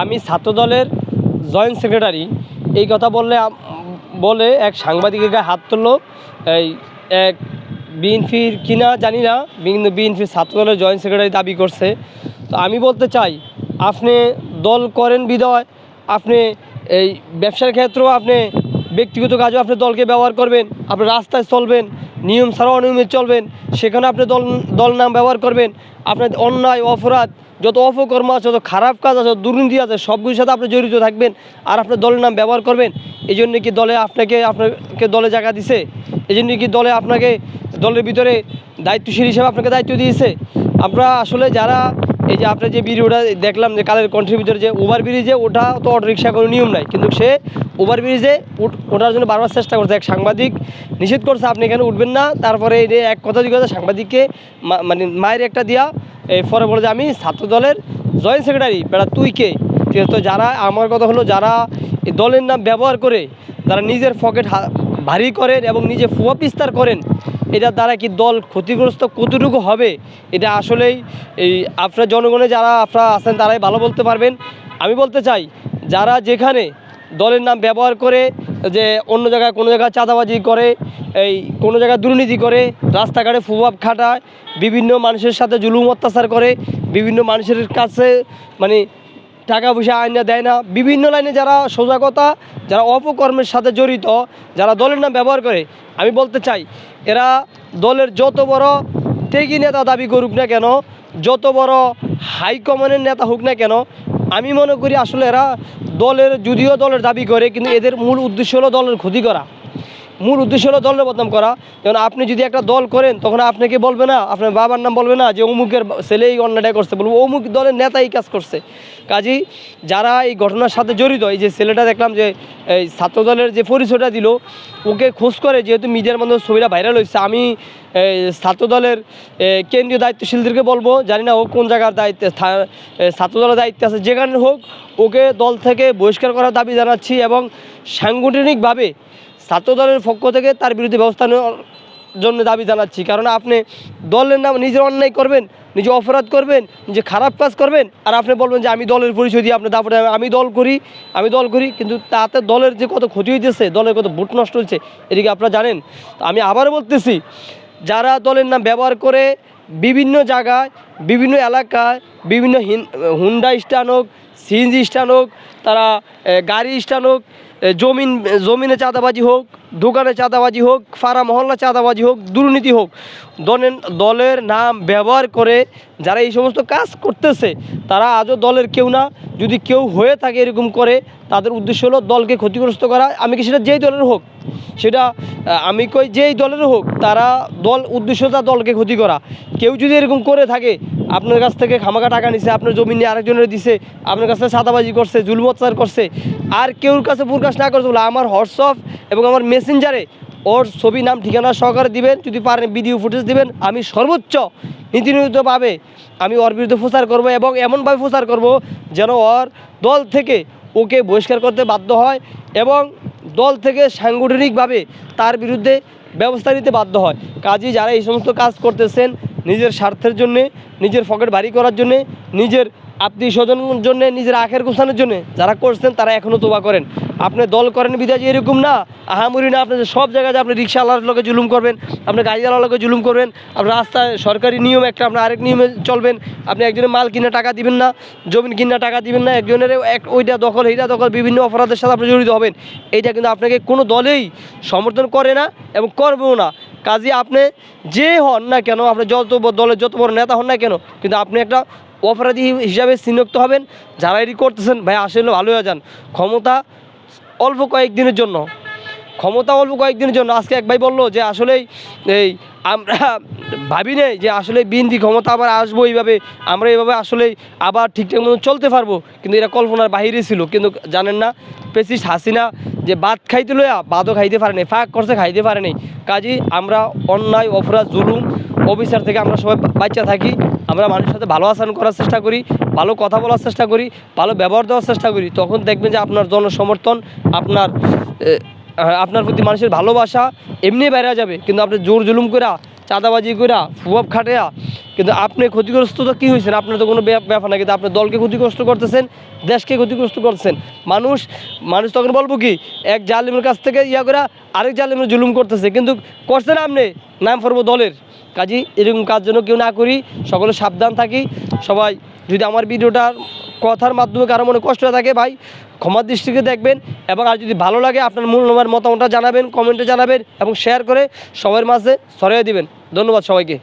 আমি ছাত্রদলের joint secretary. এই কথা বললে বলে এক সাংবাদিকের গায়ে হাত তুললো। এই, এক বিএনপির কিনা জানি না বিভিন্ন বিএনপির ছাত্রদলের জয়েন্ট সেক্রেটারি দাবি করছে। তো আমি বলতে চাই, আপনি দল করেন বিদয় আপনি এই ব্যবসার ক্ষেত্রেও আপনি ব্যক্তিগত কাজেও আপনি দলকে ব্যবহার করবেন, আপনি রাস্তায় চলবেন, নিয়ম ছাড়া অনিয়মিত চলবেন সেখানে আপনি দল দল নাম ব্যবহার করবেন, আপনার অন্যায়, অপরাধ যত অপকর্ম আছে, যত খারাপ কাজ আছে দুর্নীতি আছে, সবগুলির সাথে আপনি জড়িত থাকবেন আর আপনার দলের নাম ব্যবহার করবেন। এই জন্য কি দলে আপনাকে আপনাকে দলে জায়গা দিছে? এই জন্য কি দলে আপনাকে দলের ভিতরে দায়িত্বশীল হিসেবে আপনাকে দায়িত্ব দিয়েছে? আমরা আসলে যারা, এই যে আপনার যে ভিডিওটা দেখলাম যে কালের কন্ট্রির ভিতরে যে ওভার ব্রিজে ওঠা তো অটো রিক্সা কোনো নিয়ম নাই। কিন্তু সে ওভার ব্রিজে ওঠার জন্য বারবার চেষ্টা করছে। এক সাংবাদিক নিষেধ করছে, আপনি এখানে উঠবেন না। তারপরে এক কথা কথা সাংবাদিককে মানে মায়ের একটা এই পরে বলে যে আমি ছাত্র দলের জয়েন্ট সেক্রেটারি বেড়া তুই কে? তো যারা, আমার কথা হলো যারা দলের নাম ব্যবহার করে, যারা নিজের পকেট ভারী করেন এবং নিজে ফুয়া বিস্তার করেন, এটার দ্বারা কি দল ক্ষতিগ্রস্ত কতটুকু হবে? এটা আসলেই এই আপনার জনগণে যারা আপনারা আছেন, তারাই ভালো বলতে পারবেন। আমি বলতে চাই, যারা যেখানে দলের নাম ব্যবহার করে যে অন্য জায়গায় কোনো জায়গায় চাঁদাবাজি করে, এই কোনো জায়গায় দুর্নীতি করে, রাস্তাঘাটে ফুবাব খাটায়, বিভিন্ন মানুষের সাথে জুলুম অত্যাচার করে, বিভিন্ন মানুষের কাছে মানে টাকা পয়সা আইনা দেয় না। বিভিন্ন লাইনে যারা সজাগতা, যারা অপকর্মের সাথে জড়িত, যারা দলের নাম ব্যবহার করে, আমি বলতে চাই, এরা দলের যত বড় টেকি নেতা দাবি করুক না কেন, যত বড় হাইকমান্ডের নেতা হোক না কেন আমি মনে করি আসলে এরা দলের, যদিও দলের দাবি করে, কিন্তু এদের মূল উদ্দেশ্য হলো দলের ক্ষতি করা। মূল উদ্দেশ্য হলো দলের বদনাম করা। যেমন আপনি যদি একটা দল করেন, তখন আপনাকে বলবে না, আপনার বাবার নাম বলবে না যে অমুকের ছেলে এই অন্যায়টা করছে বলব। অমুক দলের নেতা এই কাজ করছে। কাজেই যারা এই ঘটনার সাথে জড়িত, এই যে ছেলেটা দেখলাম যে, এই ছাত্র দলের যে পরিচয়টা দিল, ওকে খোঁজ করে যেহেতু মিডিয়ার মাধ্যমে ছবিটা ভাইরাল হয়েছে, আমি ছাত্র দলের কেন্দ্রীয় দায়িত্বশীলদেরকে বলব, জানি না ও কোন জায়গার দায়িত্বে ছাত্র দলের দায়িত্বে আছে, যেখানে হোক, ওকে দল থেকে বহিষ্কার করার দাবি জানাচ্ছি এবং সাংগঠনিকভাবে ছাত্র দলের পক্ষ থেকে তার বিরুদ্ধে ব্যবস্থা নেওয়ার জন্য দাবি জানাচ্ছি। কারণ আপনি দলের নাম নিজের অন্যায় করবেন, নিজে অপরাধ করবেন, নিজে খারাপ কাজ করবেন, আর আপনি বলবেন যে আমি দলের পরিচয় দিয়ে আপনি তারপরে আমি দল করি, আমি দল করি, কিন্তু তাতে দলের যে কত ক্ষতি হইতেছে, দলের কত ভোট নষ্ট হচ্ছে এদিকে আপনারা জানেন। তো আমি আবারও বলতেছি, যারা দলের নাম ব্যবহার করে বিভিন্ন জায়গায়, বিভিন্ন এলাকায়, বিভিন্ন হিন- হুন্ডা স্ট্যান্ড হোক, সিএনজি স্ট্যান্ড হোক, তারা গাড়ি স্ট্যান্ড হোক জমিন জমিনে চাঁদাবাজি হোক দোকানে চাঁদাবাজি হোক ফারা মহল্লা চাঁদাবাজি হোক, দুর্নীতি হোক, দলের দলের নাম ব্যবহার করে যারা এই সমস্ত কাজ করতেছে, তারা আজও দলের কেউ না। যদি কেউ হয়ে থাকে এরকম করে, তাদের উদ্দেশ্য হলো দলকে ক্ষতিগ্রস্ত করা। আমি কি সেটা যেই দলের হোক, সেটা আমি কই যেই দলের হোক, তারা দল উদ্দেশ্যটা দলকে ক্ষতি করা। কেউ যদি এরকম করে থাকে, আপনার কাছ থেকে খামাকা টাকা নিছে, আপনার জমি নিয়ে আরেকজনের দিছে, আপনার কাছে সাদাবাজি করছে জুলুম অত্যাচার করছে, আর কেউর কাছে প্রকাশ না করছে বলে আমার হোয়াটসঅ্যাপ এবং আমার মেসেঞ্জারে ওর ছবি নাম, ঠিকানা সহকারে দিবেন। যদি পারেন ভিডিও ফুটেজ দিবেন। আমি সর্বোচ্চ নীতিনিয়তভাবে আমি ওর বিরুদ্ধে প্রচার করব এবং এমনভাবে প্রচার করব যেন ওর দল থেকে ওকে বহিষ্কার করতে বাধ্য হয় এবং দল থেকে সাংগঠনিকভাবে তার বিরুদ্ধে ব্যবস্থা নিতে বাধ্য হয়। কাজী যারা এই সমস্ত কাজ করতেছেন, নিজের স্বার্থের জন্যে, নিজের পকেট ভারী করার জন্যে, নিজের আত্মীয় স্বজন জন্য, নিজের আখের গোছানোর জন্য যারা করছেন, তারা এখনও তোবা করেন। আপনি দল করেন, বিদায় এরকম না, আহামরি না আপনি সব জায়গায় আপনি রিক্সাওয়ালার লোকে জুলুম করবেন, আপনি গাড়িওয়ালার লোকে জুলুম করবেন, আপনি রাস্তায় সরকারি নিয়ম একটা আপনার আরেক নিয়মে চলবেন, আপনি একজনের মাল কিনে টাকা দিবেন না জমিন কিনে টাকা দিবেন না, একজনের এক, ওইটা দখল এইটা দখল, বিভিন্ন অপরাধের সাথে আপনি জড়িত হবেন। এইটা কিন্তু আপনাকে কোনো দলেই সমর্থন করে না এবং করবেও না। কাজে আপনি যে হন না কেন, আপনি যত দলের যত বড় নেতা হন না কেন, কিন্তু আপনি একটা অপরাধী হিসাবে চিহ্নিত হবেন যারা এটি করতেছেন, ভাই আসলে ভালো হয়ে যান। ক্ষমতা অল্প কয়েকদিনের জন্য। ক্ষমতা অল্প কয়েকদিনের জন্য। আজকে এক ভাই বলল যে আসলেই এই আমরা ভাবি নেই যে আসলে বিএনপি ক্ষমতা আবার আসব এইভাবে। আমরা এইভাবে আসলেই আবার ঠিকঠাক মতো চলতে পারব। কিন্তু এটা কল্পনার বাহিরে ছিল। কিন্তু জানেন না পেসিস হাসিনা যে ভাত খাইতে লইয়া বাদও খাইতে পারে নাই, ফাঁক করছে খাইতে পারে নাই। কাজী আমরা অন্যায়, অপরাধ, জুলুম অফিসার থেকে আমরা সবাই বাচ্চা থাকি, আমরা মানুষের সাথে ভালো আচরণ করার চেষ্টা করি, ভালো কথা বলার চেষ্টা করি, ভালো ব্যবহার দেওয়ার চেষ্টা করি, তখন দেখবেন যে আপনার জনসমর্থন, আপনার আপনার প্রতি মানুষের ভালোবাসা এমনি বেড়ে যাবে, কিন্তু আপনি জোর জুলুম করে চাঁদাবাজি করা প্রভাব খাটেয়া কিন্তু আপনি ক্ষতিগ্রস্ত তো কী হয়েছেন আপনার তো কোনো ব্যাপ- ব্যাপার না কিন্তু আপনি দলকে ক্ষতিগ্রস্ত করতেছেন, দেশকে ক্ষতিগ্রস্ত করতেছেন। মানুষ মানুষ তখন বলব কি, এক জালিমের কাছ থেকে ইয়া করে আরেক জালিমের জুলুম করতেছে। কিন্তু করছেন আপনি, নাম পড়ব দলের। কাজী, এরকম কাজ যেন কেউ না করি, সকলে সাবধান থাকি। সবাই যদি আমার ভিডিওটার কথার মাধ্যমে কারও মনে কষ্ট থাকে ভাই, ক্ষমার দৃষ্টিকে দেখবেন এবং আর যদি ভালো লাগে আপনার মূল মূল্যবান মতামতটা জানাবেন কমেন্টে জানাবেন এবং শেয়ার করে সবার মাঝে ছড়িয়ে দিবেন। ধন্যবাদ সবাইকে।